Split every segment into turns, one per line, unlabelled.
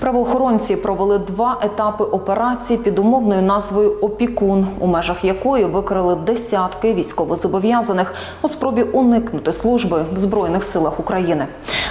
Правоохоронці провели два етапи операції під умовною назвою Опікун, у межах якої викрили десятки військовозобов'язаних у спробі уникнути служби в збройних силах України.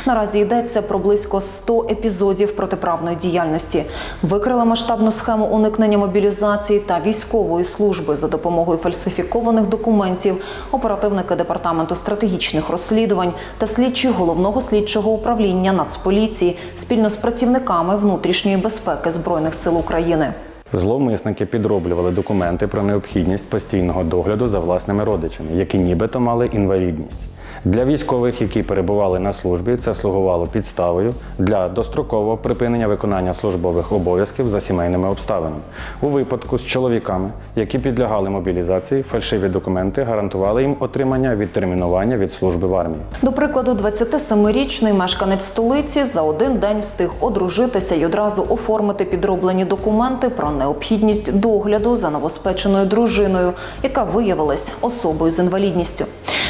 Наразі йдеться про близько 100 епізодів протиправної діяльності. Викрили масштабну схему уникнення мобілізації та військової служби за допомогою фальсифікованих документів. Оперативники департаменту стратегічних розслідувань та слідчі головного слідчого управління Нацполіції спільно з працівниками внутрішньої безпеки збройних сил України.
Зловмисники підроблювали документи про необхідність постійного догляду за власними родичами, які нібито мали інвалідність. Для військових, які перебували на службі, це слугувало підставою для дострокового припинення виконання службових обов'язків за сімейними обставинами. У випадку з чоловіками, які підлягали мобілізації, фальшиві документи гарантували їм отримання відтермінування від служби в армії.
До прикладу, 27-річний мешканець столиці за один день встиг одружитися і одразу оформити підроблені документи про необхідність догляду за новоспеченою дружиною, яка виявилась особою з інвалідністю.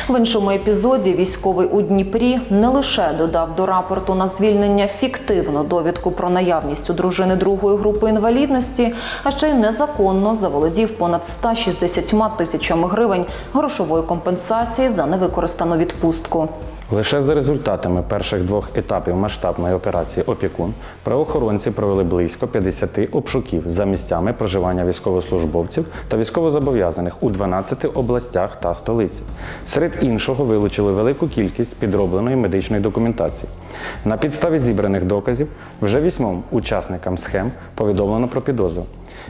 В іншому епізоді військовий у Дніпрі не лише додав до рапорту на звільнення фіктивну довідку про наявність у дружини другої групи інвалідності, а ще й незаконно заволодів понад 160 тисячами гривень грошової компенсації за невикористану відпустку.
Лише за результатами перших двох етапів масштабної операції Опікун правоохоронці провели близько 50 обшуків за місцями проживання військовослужбовців та військовозобов'язаних у 12 областях та столиці. Серед іншого вилучили велику кількість підробленої медичної документації. На підставі зібраних доказів вже вісьмом учасникам схем повідомлено про підозру.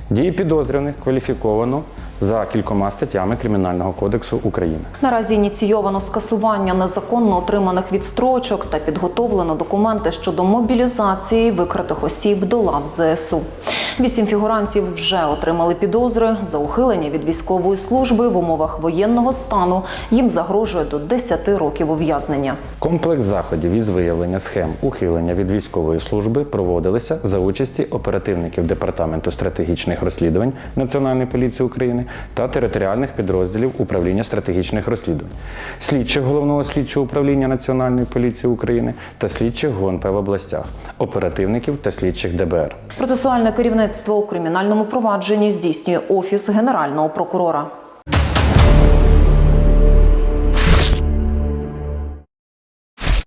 Дії підозрюваних кваліфіковано за кількома статтями Кримінального кодексу України.
Наразі ініційовано скасування незаконно отриманих відстрочок та підготовлено документи щодо мобілізації викритих осіб до лав ЗСУ. Вісім фігурантів вже отримали підозри за ухилення від військової служби в умовах воєнного стану. Їм загрожує до 10 років ув'язнення.
Комплекс заходів із виявлення схем ухилення від військової служби проводилися за участі оперативників Департаменту стратегічних розслідувань Національної поліції України та територіальних підрозділів управління стратегічних розслідувань, слідчих головного слідчого управління Національної поліції України та слідчих ГУНП в областях, оперативників та слідчих ДБР.
Процесуальне керівництво у кримінальному провадженні здійснює офіс генерального прокурора.